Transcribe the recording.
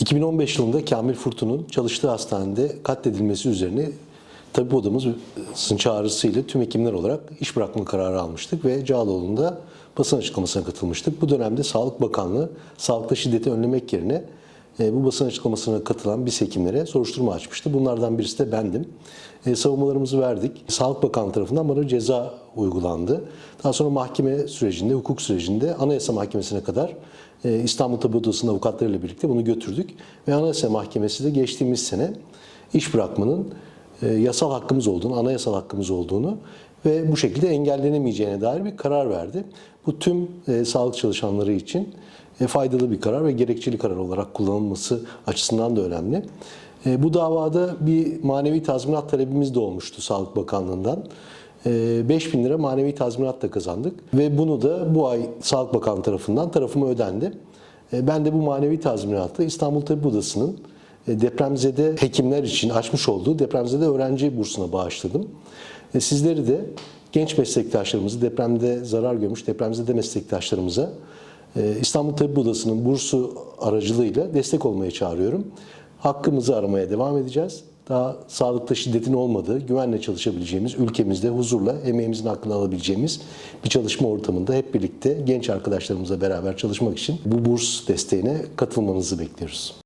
2015 yılında Kamil Furtun'un çalıştığı hastanede katledilmesi üzerine tabip odamızın çağrısıyla tüm hekimler olarak iş bırakma kararı almıştık ve Cağaloğlu'nda basın açıklamasına katılmıştık. Bu dönemde Sağlık Bakanlığı sağlıkta şiddeti önlemek yerine bu basın açıklamasına katılan biz hekimlere soruşturma açmıştı. Bunlardan birisi de bendim. E, savunmalarımızı verdik. Sağlık Bakanlığı tarafından bana ceza uygulandı. Daha sonra mahkeme sürecinde, hukuk sürecinde Anayasa Mahkemesi'ne kadar e, İstanbul Tabip Odası'nın avukatlarıyla birlikte bunu götürdük. Ve Anayasa Mahkemesi de geçtiğimiz sene iş bırakmanın e, yasal hakkımız olduğunu, anayasal hakkımız olduğunu ve bu şekilde engellenemeyeceğine dair bir karar verdi. Bu tüm e, sağlık çalışanları için e, faydalı bir karar ve gerekçeli karar olarak kullanılması açısından da önemli. E, bu davada bir manevi tazminat talebimiz de olmuştu Sağlık Bakanlığı'ndan. E, 5 bin lira manevi tazminat da kazandık ve bunu da bu ay Sağlık Bakanlığı tarafından tarafıma ödendi. E, Ben de bu manevi tazminatı İstanbul Tabip Odası'nın e, depremzede hekimler için açmış olduğu depremzede öğrenci bursuna bağışladım. E, Sizleri de genç meslektaşlarımızı, depremde zarar görmüş depremzede meslektaşlarımıza e, İstanbul Tabip Odası'nın bursu aracılığıyla destek olmaya çağırıyorum. Hakkımızı aramaya devam edeceğiz. Daha sağlıkta şiddetin olmadığı, güvenle çalışabileceğimiz, ülkemizde huzurla emeğimizin hakkını alabileceğimiz bir çalışma ortamında hep birlikte genç arkadaşlarımızla beraber çalışmak için bu burs desteğine katılmanızı bekliyoruz.